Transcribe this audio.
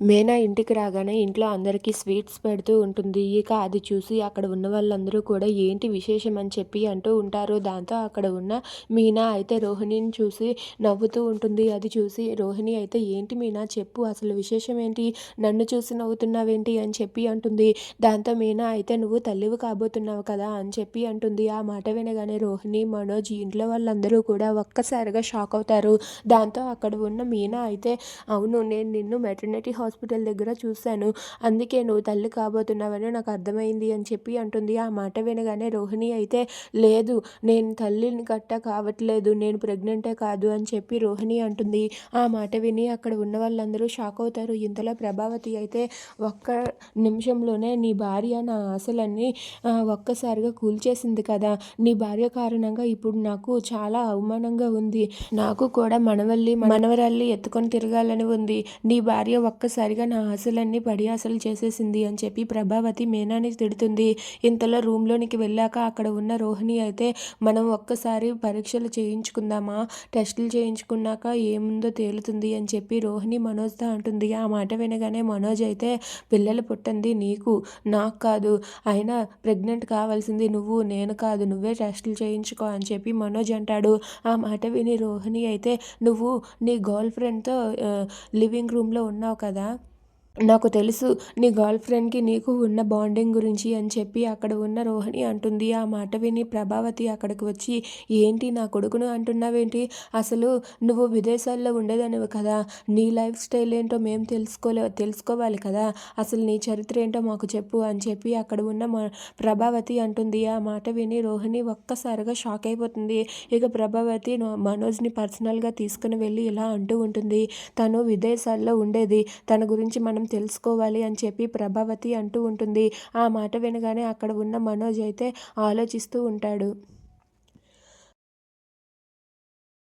మీనా ఇంటికి రాగానే ఇంట్లో అందరికీ స్వీట్స్ పెడుతూ ఉంటుంది. ఇక అది చూసి అక్కడ ఉన్న వాళ్ళందరూ కూడా ఏంటి విశేషం అని చెప్పి అంటూ ఉంటారు. దాంతో అక్కడ ఉన్న మీనా అయితే రోహిణిని చూసి నవ్వుతూ ఉంటుంది. అది చూసి రోహిణి అయితే ఏంటి మీనా చెప్పు అసలు విశేషం ఏంటి? నన్ను చూసి నవ్వుతున్నావేంటి? అని చెప్పి అంటుంది. దాంతో మీనా అయితే నువ్వు తల్లివి కాబోతున్నావు కదా అని చెప్పి అంటుంది. ఆ మాట వినగానే రోహిణి మనోజ్ ఇంట్లో వాళ్ళందరూ కూడా ఒక్కసారిగా షాక్ అవుతారు. దాంతో అక్కడ ఉన్న మీనా అయితే అవును నేను నిన్ను మెటర్నిటీ హాస్పిటల్ దగ్గర చూశాను. అందుకే నువ్వు తల్లి కాబోతున్నావని నాకు అర్థమైంది అని చెప్పి అంటుంది. ఆ మాట వినగానే రోహిణి అయితే లేదు నేను తల్లిని కట్ట కావట్లేదు నేను ప్రెగ్నెంటే కాదు అని చెప్పి రోహిణి అంటుంది. ఆ మాట విని అక్కడ ఉన్న వాళ్ళందరూ షాక్ అవుతారు. ఇంతలో ప్రభావతి అయితే ఒక్క నిమిషంలోనే నీ భార్య నా ఆశలన్నీ ఒక్కసారిగా కూల్చేసింది కదా. నీ భార్య కారణంగా ఇప్పుడు నాకు చాలా అవమానంగా ఉంది. నాకు కూడా మనవల్లి మనవరాల్ని ఎత్తుకొని తిరగాలని ఉంది. నీ భార్య ఒక్కసారిగా నా ఆశలన్నీ పడి ఆశలు చేసేసింది అని చెప్పి ప్రభావతి మేనాని తిడుతుంది. ఇంతలో రూమ్లోనికి వెళ్ళాక అక్కడ ఉన్న రోహిణి అయితే మనం ఒక్కసారి పరీక్షలు చేయించుకుందామా? టెస్టులు చేయించుకున్నాక ఏముందో తేలుతుంది అని చెప్పి రోహిణి మనోజ్తో అంటుంది. ఆ మాట వినగానే మనోజ్ అయితే పిల్లలు పుట్టింది నీకు నాకు కాదు. అయినా ప్రెగ్నెంట్ కావాల్సింది నువ్వు నేను కాదు. నువ్వే టెస్టులు చేయించుకో అని చెప్పి మనోజ్ అంటాడు. ఆ మాట విని రోహిణి అయితే నువ్వు నీ గర్ల్ ఫ్రెండ్తో లివింగ్ రూమ్లో ఉన్నావు కదా? నాకు తెలుసు నీ గర్ల్ ఫ్రెండ్కి నీకు ఉన్న బాండింగ్ గురించి అని చెప్పి అక్కడ ఉన్న రోహిణి అంటుంది. ఆ మాట విని ప్రభావతి అక్కడికి వచ్చి ఏంటి నా కొడుకును అంటున్నావేంటి? అసలు నువ్వు విదేశాల్లో ఉండేదానివి కదా నీ లైఫ్ స్టైల్ ఏంటో మేము తెలుసుకోలే తెలుసుకోవాలి కదా అసలు నీ చరిత్ర ఏంటో మాకు చెప్పు అని చెప్పి అక్కడ ఉన్న ప్రభావతి అంటుంది. ఆ మాట విని రోహిణి ఒక్కసారిగా షాక్ అయిపోతుంది. ఇక ప్రభావతి మనోజ్ని పర్సనల్గా తీసుకుని వెళ్ళి ఇలా అంటూ ఉంటుంది. తను విదేశాల్లో ఉండేది. తన గురించి మనం తెలుసుకోవాలి అని చెప్పి ప్రభావతి అంటూ ఉంటుంది. ఆ మాట వినగానే అక్కడ ఉన్న మనోజ్ అయితే ఆలోచిస్తూ ఉంటాడు.